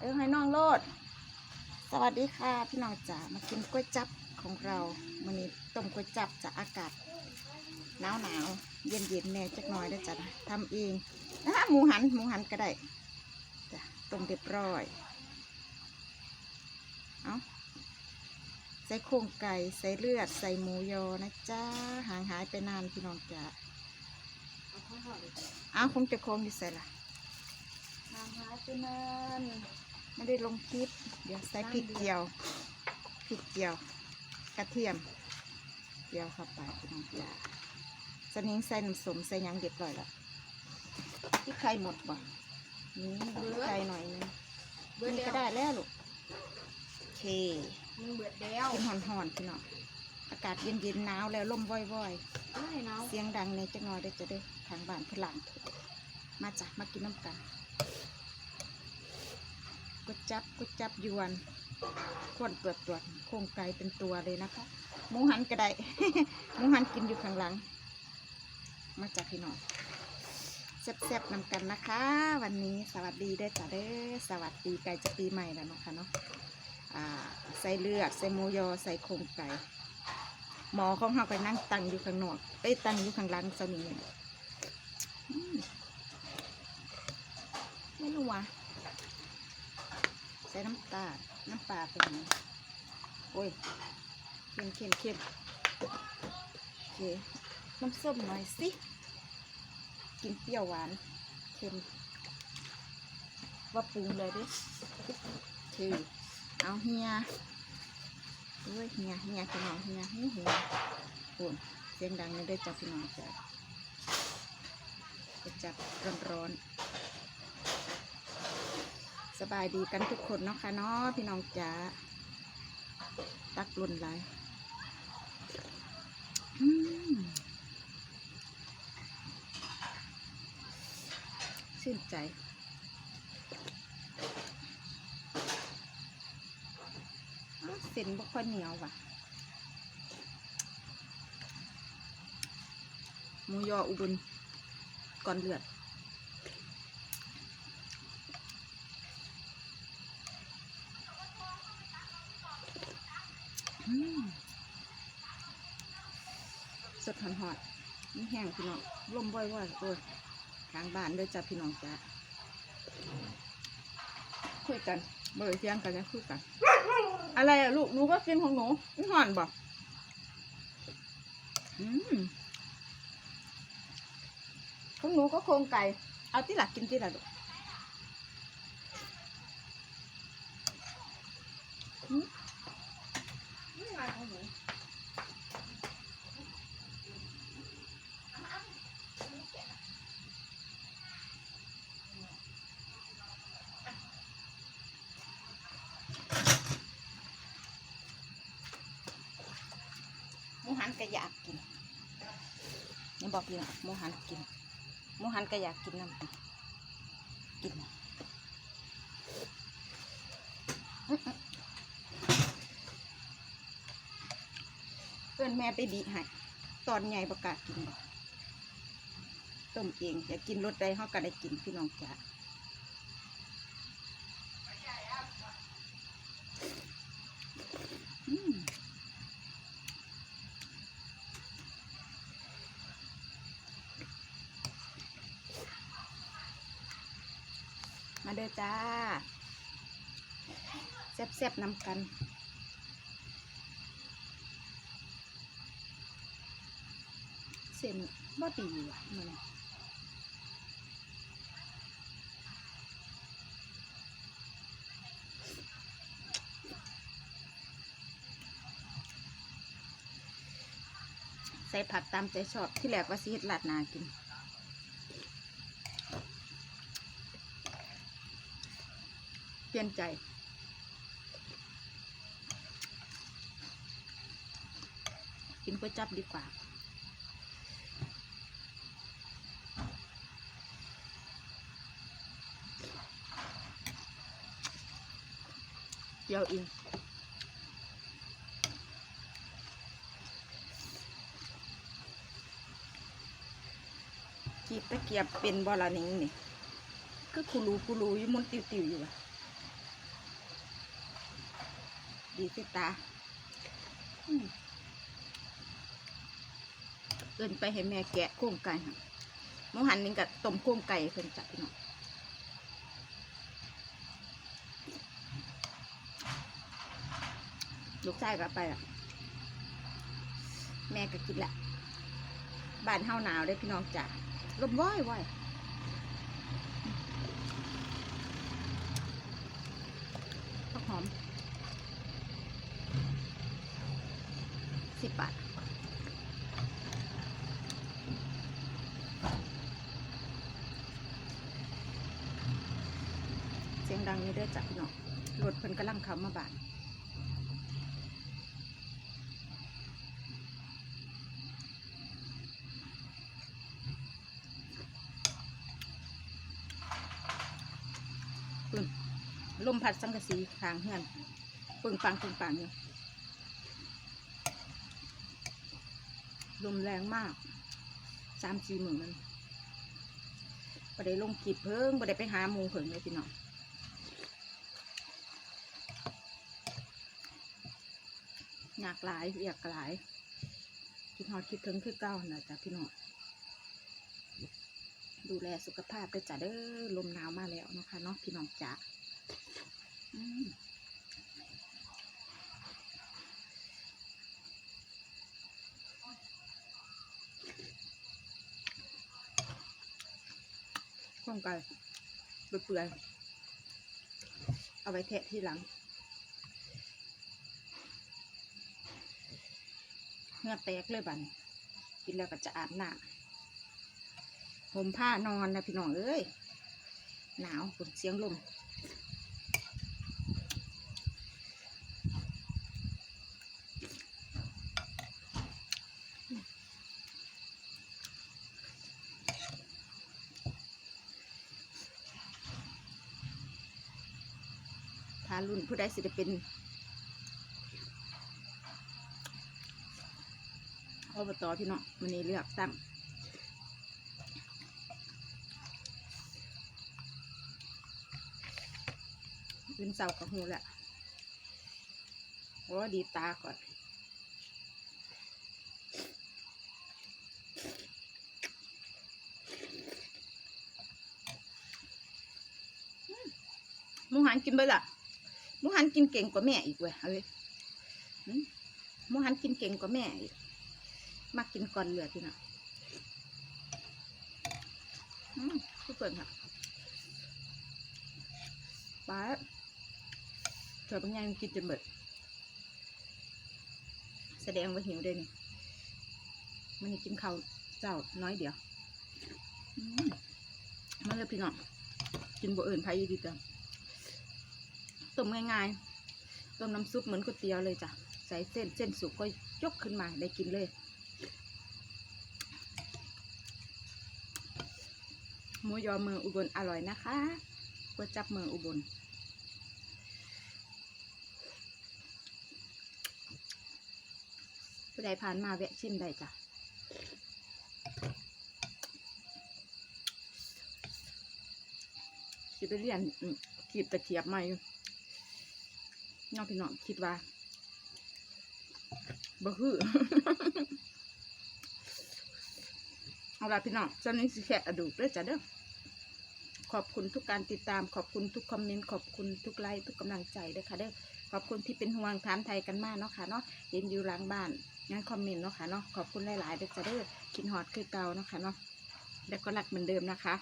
เออให้น้องโลด สวัสดีค่ะ พี่น้องจ๋ามากินก๋วยจับของเราวันนี้ต้มก๋วยจับจากอากาศหนาวหนาวเย็นเย็นแน่จักหน่อยได้จ้ะทำเองนะคะหมูหันหมูหันก็ได้จ้ะต้มเรียบร้อยเอาใส่โครงไก่ใส่เลือดใส่หมูยอนะจ้าห่างหายไปนานพี่น้องจ๋าเอาคงจะโคงอยู่ใส่ละห่างหายไปนาน ไม่ได้ลงคลิป เดี๋ยวใส่พริกเจียวพริกเจียว กระเทียมเจียวเข้าไปพี่น้องจ๋าสนิงใส่น้ำสมใส่หยังเรียบร้อยแล้วพี่ไข่หมดบ่นี่พี่ไข่หน่อยนึงเบิดนี่แล้ก็วได้แล้วลูกโอเคมึงเบิดแล้วกินหอนๆพี่น้องอากาศเย็นๆหนาวแล้วลมว่อยไม่เนาะๆ เสียงดังในจังหน่อยได้อจะได้อทางบ้านพลังมาจ้ะมากินน้ำกัน กุจับกุจับยวนขวนเปลือกตัวโครงไก่เป็นตัวเลยนะคะหมูหันก็ได้หมูหันกินอยู่ข้างหลัง มาจากพี่น้องแซ่บๆนำกันนะคะ วันนี้สวัสดีเด้จ้ะเด้อสวัสดีไก่จะปีใหม่แล้วเนาะคะเนาะใส่เลือดใส่หมูยอใส่โครงไก่หมอของเขาไปนั่งตังอยู่ข้างนอกเอ้ยตั้งอยู่ข้างหล่างเสมีอืมไม่รู้ว่ะ ใส่น้ำตาลน้ำปลาเป็นไงโอ้ยเค็มเค็มเค็มโอเคน้ำส้มหน่อยสิกินเปรี้ยวหวานเค็มว่าปรุงเลยดิคือเอาเฮียเอ้ยเฮียเฮียพี่น้องเฮียเฮียเฮียโอนเสียงดังเลยเด้จ้าพี่น้องจ้ะจับร้อนร้อนๆ สบายดีกันทุกคนเนาะค่ะเนาะพี่น้องจ๋าตักลุ่นไลยชื่นใจเส้นบ่ค่อยเหนียวว่ะหมูยออุบลก่อนเลือด สดหอนหอดนี่แห้งพี่น้องลมบ่อยๆโอ้ยทางบ้านด้วยจ้ะพี่น้องจ้ะคุยกันเบอร์เสียงกันแล้วคุยกัน อะไรอะลูกหนูก็กินของหนูไม่หอนบอกอืมของหนูก็โครงไก่ เอาที่หลักกินที่หลักลูกอืม ไม่มาของหนู หมูหัน ก็อยากกินนี่บอกพี่นะหมูหันกินหมูหันก็อยากกินน้ำกินเพื่อนแม่ไปบีให้ตอนใหญ่ประกาศกินบอกต้มเองอยากกินรสใดเขาก็ได้กินพี่น้องจ๋าอืม มาเด้อจ้าแซ่บๆนำกันเส้นบ่ดีว่ะมันใส่ผักตามใจชอบที่แรกว่าสิเฮ็ดลาดนากินียนใจ กินก๋วยจับดีกว่าเยวอินกีบตะเกียบเป็นบอลานิงนี่ ก็คูรูคูรูอยู่มุนติวติวอยู่อะ ดีเสตาเอินไปให้แม่แกะโครงไก่ค่ะหมูหันนี่กับต้มโครงไก่เพิ่นจับพี่น้องลูกชายก็ไปละแม่ก็กินละบ้านเฮาหนาวเด้พี่น้องจ้ะลมว้อยว้อยผักหอม สิบบาทเสียงดังนี่เด้อจ้ะพี่น้องรถเพิ่นกำลังเข้ามาบ้านปึ้งลมพัดสังกะสีทางเฮือนปึงปังปึงปังอยู่ ลมแรงมากสามสี่หมื่นมันบ่ได้ลงกีบเพิ่งบ่ได้ไปหาหมูเพิ่งเลยพี่น้องอยากหลายอยากหลาย คิดฮอดคิดถึงคือเก้าน่ะจ๊ะพี่น้องดูแลสุขภาพด้วยจ้ะเด้อลมหนาวมาแล้วนะคะเนาะพี่น้องจ๋าอืม ข้องไก่เปื่อยๆเอาไว้แทะที่หลังเมื่อแตกเลยบันกินแล้วก็จะอาบน้าผมผ้านอนนะพี่น้องเอ้ยหนาวฝนเสียงลม ถ้ารุ่นผู้ใดสิได้เป็นอบตพี่น้องมันนี้เลือกตั้งขึ้นเสากับหูแหละโอ้ดีตาก่อนมหมูหันกินไปละ มูหันกินเก่งกว่าแม่อีกเว้ยเอ้ยมูหันกินเก่งกว่าแม่อีกมากินก่อนเหลือพี่น่ะอืมทุกคนค่ะป้าเธอบางอย่างกินจนเบิดแสดงว่าหิวเด้นี่มันนี่กินข้าวเจ้าน้อยเดียวมมาเลยพี่น้องกินบ่อื่นไผ่ดีจ้ะ ต้มง่ายๆต้มน้ำซุปเหมือนก๋วยเตี๋ยวเลยจ้ะใส่เส้นเส้นสุกก็ยกขึ้นมาได้กินเลย หมูยอเมืองอุบลอร่อยนะคะก๋วยจับเมืองอุบลผู้ใดผ่านมาแวะชิมได้จ้ะสิไปเรียนขีบตะเขียบมาอยู่ น้องพี่น้องคิดว่าบ่คือเอาละพี่น้องจ้านี้สิแค่อดูกเด้อจ้ะเด้อขอบคุณทุกการติดตามขอบคุณทุกคอมเมนต์ขอบคุณทุกไลค์ทุกกำลังใจด้วยค่ะเด้อขอบคุณที่เป็นห่วงถามไทยกันมากเนาะค่ะเนาะเห็นอยู่หล้างบ้านงั้นคอมเมนต์เนาะค่ะเนาะขอบคุณหลายๆเด้อจ้ะเด้อกินฮอตคือเก่าเนาะค่ะเนาะแล้วก็รักเหมือนเดิมนะคะ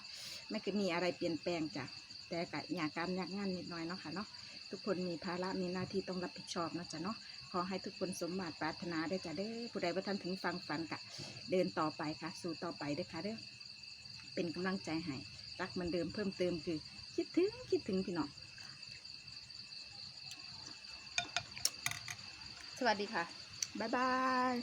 ไม่เคยมีอะไรเปลี่ยนแปลงจ้ะแต่กะอยากการอยากงานนิดหน่อยเนาะค่ะเนาะ ทุกคนมีภาระมีหน้าที่ต้องรับผิดชอบนะจ๊ะเนาะขอให้ทุกคนสมมาตรปรารถนาได้จ้ะเด้อผู้ใดว่าท่านถึงฟังฝันกะ เดินต่อไปค่ะ สู่ต่อไปเด้อค่ะเด้อเป็นกำลังใจให้รักมือนเดิมเพิ่มเติมคือ คิดถึงคิดถึงพี่น้องสวัสดีค่ะ บ๊ายบาย